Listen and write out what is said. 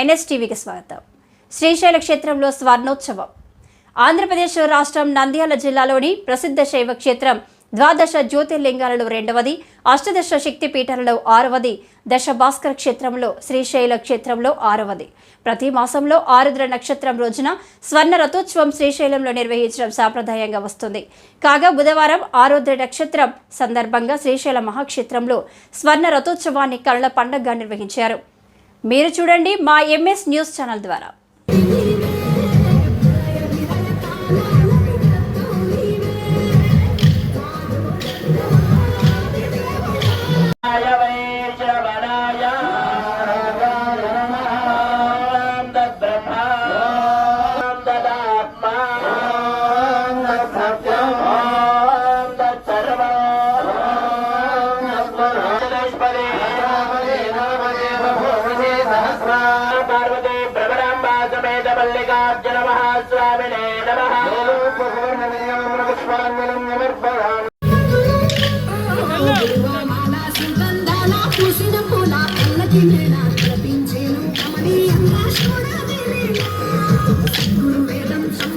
ఎన్ఎస్టీవీకి స్వాగతం. శ్రీశైల క్షేత్రంలో స్వర్ణోత్సవం. ఆంధ్రప్రదేశ్ రాష్ట్రం నంద్యాల జిల్లాలోని ప్రసిద్ధ శైవ క్షేత్రం ద్వాదశ జ్యోతిర్లింగాలలో రెండవది అష్టదశ శక్తి పీఠాలలో ఆరవది దశ భాస్కర క్షేత్రంలో శ్రీశైల క్షేత్రంలో ఆరవది. ప్రతి మాసంలో ఆరుద్ర నక్షత్రం రోజున స్వర్ణ రథోత్సవం శ్రీశైలంలో నిర్వహించడం సాంప్రదాయంగా వస్తుంది. కాగా బుధవారం ఆరుద్ర నక్షత్రం సందర్భంగా శ్రీశైల మహాక్షేత్రంలో స్వర్ణ రథోత్సవాన్ని కళ్ళ పండగగా నిర్వహించారు. మీరు చూడండి మా ఎంఎస్ న్యూస్ ఛానల్ ద్వారా य పార్వతీ భ్రమరాంబా సమేత మల్లికార్జున మహాస్వామినే నమ పుష్పాంగనం పూసిన